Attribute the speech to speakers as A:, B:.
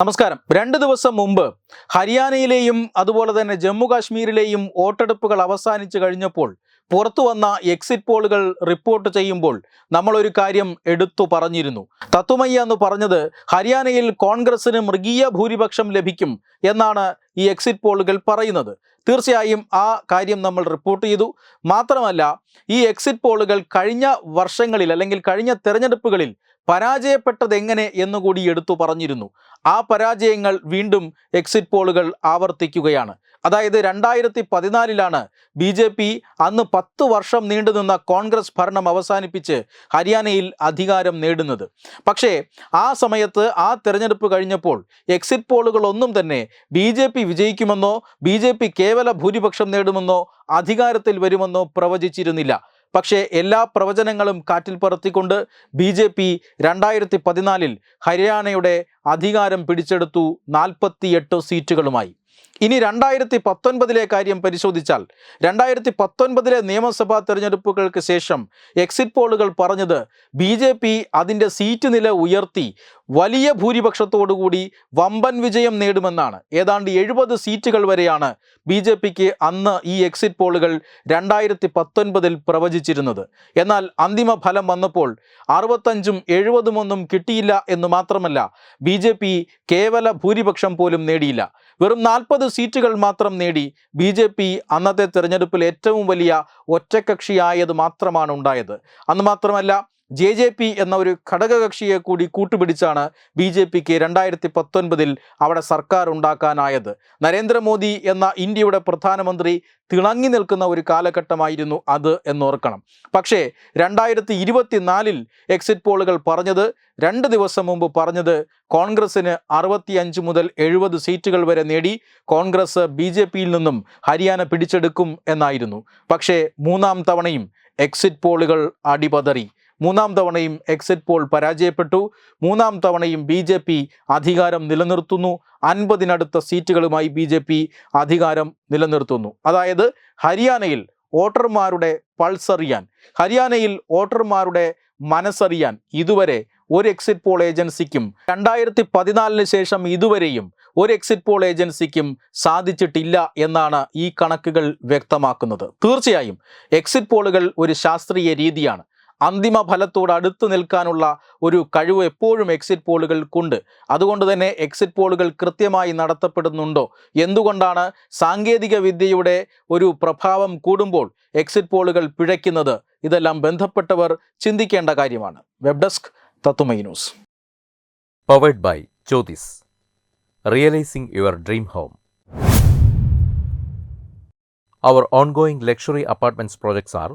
A: നമസ്കാരം. രണ്ട് ദിവസം മുമ്പ് ഹരിയാനയിലെയും അതുപോലെ തന്നെ ജമ്മു കാശ്മീരിലെയും വോട്ടെടുപ്പുകൾ അവസാനിച്ചു കഴിഞ്ഞപ്പോൾ പുറത്തു വന്ന എക്സിറ്റ് പോളുകൾ റിപ്പോർട്ട് ചെയ്യുമ്പോൾ നമ്മളൊരു കാര്യം എടുത്തു പറഞ്ഞിരുന്നു. തത്തുമയ്യ എന്ന് പറഞ്ഞത് ഹരിയാനയിൽ കോൺഗ്രസിന് മൃഗീയ ഭൂരിപക്ഷം ലഭിക്കും എന്നാണ് ഈ എക്സിറ്റ് പോളുകൾ പറയുന്നത്. തീർച്ചയായും ആ കാര്യം നമ്മൾ റിപ്പോർട്ട് ചെയ്തു. മാത്രമല്ല ഈ എക്സിറ്റ് പോളുകൾ കഴിഞ്ഞ വർഷങ്ങളിൽ അല്ലെങ്കിൽ കഴിഞ്ഞ തെരഞ്ഞെടുപ്പുകളിൽ പരാജയപ്പെട്ടത് എങ്ങനെ എന്നുകൂടി എടുത്തു പറഞ്ഞിരുന്നു. ആ പരാജയങ്ങൾ വീണ്ടും എക്സിറ്റ് പോളുകൾ ആവർത്തിക്കുകയാണ്. അതായത് രണ്ടായിരത്തി പതിനാലിലാണ് ബി ജെ പി അന്ന് പത്ത് വർഷം നീണ്ടുനിന്ന കോൺഗ്രസ് ഭരണം അവസാനിപ്പിച്ച് ഹരിയാനയിൽ അധികാരം നേടുന്നത്. പക്ഷേ ആ സമയത്ത് ആ തെരഞ്ഞെടുപ്പ് കഴിഞ്ഞപ്പോൾ എക്സിറ്റ് പോളുകളൊന്നും തന്നെ ബി ജെ പി വിജയിക്കുമെന്നോ ബി ജെ പി കേവല ഭൂരിപക്ഷം നേടുമെന്നോ അധികാരത്തിൽ വരുമെന്നോ പ്രവചിച്ചിരുന്നില്ല. പക്ഷേ എല്ലാ പ്രവചനങ്ങളും കാറ്റിൽ പറത്തിക്കൊണ്ട് ബി ജെ പി രണ്ടായിരത്തി പതിനാലിൽ ഹരിയാനയുടെ അധികാരം പിടിച്ചെടുത്തു നാൽപ്പത്തിയെട്ട് സീറ്റുകളുമായി. ഇനി രണ്ടായിരത്തി പത്തൊൻപതിലെ കാര്യം പരിശോധിച്ചാൽ രണ്ടായിരത്തി പത്തൊൻപതിലെ നിയമസഭാ തെരഞ്ഞെടുപ്പുകൾക്ക് ശേഷം എക്സിറ്റ് പോളുകൾ പറഞ്ഞത് ബി ജെ പി അതിന്റെ സീറ്റ് നില ഉയർത്തി വലിയ ഭൂരിപക്ഷത്തോടുകൂടി വമ്പൻ വിജയം നേടുമെന്നാണ്. ഏതാണ്ട് എഴുപത് സീറ്റുകൾ വരെയാണ് ബി ജെ പിക്ക് അന്ന് ഈ എക്സിറ്റ് പോളുകൾ രണ്ടായിരത്തി പത്തൊൻപതിൽ പ്രവചിച്ചിരുന്നത്. എന്നാൽ അന്തിമ ഫലം വന്നപ്പോൾ അറുപത്തഞ്ചും എഴുപതുമൊന്നും കിട്ടിയില്ല എന്ന് മാത്രമല്ല ബി കേവല ഭൂരിപക്ഷം പോലും നേടിയില്ല. വെറും നാൽപ്പത് സീറ്റുകൾ മാത്രം നേടി ബി ജെ പി അന്നത്തെ തെരഞ്ഞെടുപ്പിൽ ഏറ്റവും വലിയ ഒറ്റക്കക്ഷിയായത് മാത്രമാണ് ഉണ്ടായത്. അന്ന് മാത്രമല്ല ജെ ജെ പി എന്ന ഒരു ഘടകകക്ഷിയെ കൂടി കൂട്ടുപിടിച്ചാണ് ബി ജെ പിക്ക് രണ്ടായിരത്തി പത്തൊൻപതിൽ അവിടെ സർക്കാർ ഉണ്ടാക്കാനായത്. നരേന്ദ്രമോദി എന്ന ഇന്ത്യയുടെ പ്രധാനമന്ത്രി തിളങ്ങി നിൽക്കുന്ന ഒരു കാലഘട്ടമായിരുന്നു അത് എന്നോർക്കണം. പക്ഷേ രണ്ടായിരത്തി ഇരുപത്തിനാലിൽ എക്സിറ്റ് പോളുകൾ പറഞ്ഞത് രണ്ട് ദിവസം മുമ്പ് പറഞ്ഞത് കോൺഗ്രസിന് അറുപത്തിയഞ്ച് മുതൽ എഴുപത് സീറ്റുകൾ വരെ നേടി കോൺഗ്രസ് ബി ജെ പിയിൽ നിന്നും ഹരിയാന പിടിച്ചെടുക്കും എന്നായിരുന്നു. പക്ഷേ മൂന്നാം തവണയും എക്സിറ്റ് പോളുകൾ അടിപതറി. മൂന്നാം തവണയും എക്സിറ്റ് പോൾ പരാജയപ്പെട്ടു. മൂന്നാം തവണയും ബി ജെ പി അധികാരം നിലനിർത്തുന്നു. അൻപതിനടുത്ത സീറ്റുകളുമായി ബി ജെ പി അധികാരം നിലനിർത്തുന്നു. അതായത് ഹരിയാനയിൽ വോട്ടർമാരുടെ പൾസ് അറിയാൻ ഹരിയാനയിൽ വോട്ടർമാരുടെ മനസ്സറിയാൻ ഇതുവരെ ഒരു എക്സിറ്റ് പോൾ ഏജൻസിക്കും രണ്ടായിരത്തി പതിനാലിന് ശേഷം ഇതുവരെയും ഒരു എക്സിറ്റ് പോൾ ഏജൻസിക്കും സാധിച്ചിട്ടില്ല എന്നാണ് ഈ കണക്കുകൾ വ്യക്തമാക്കുന്നത്. തീർച്ചയായും എക്സിറ്റ് പോളുകൾ ഒരു ശാസ്ത്രീയ രീതിയാണ്. അന്തിമ ഫലത്തോട് അടുത്ത് നിൽക്കാനുള്ള ഒരു കഴിവ് എപ്പോഴും എക്സിറ്റ് പോളുകൾക്കുണ്ട്. അതുകൊണ്ട് തന്നെ എക്സിറ്റ് പോളുകൾ കൃത്യമായി നടത്തപ്പെടുന്നുണ്ടോ? എന്തുകൊണ്ടാണ് സാങ്കേതിക വിദ്യയുടെ ഒരു പ്രഭാവം കൂടുമ്പോൾ എക്സിറ്റ് പോളുകൾ പിഴയ്ക്കുന്നത്? ഇതെല്ലാം ബന്ധപ്പെട്ടവർ ചിന്തിക്കേണ്ട കാര്യമാണ്. വെബ് ഡെസ്ക് തത്തുമൈ news.
B: Powered by Jyotis. Realising your dream home. Our ongoing luxury apartments projects are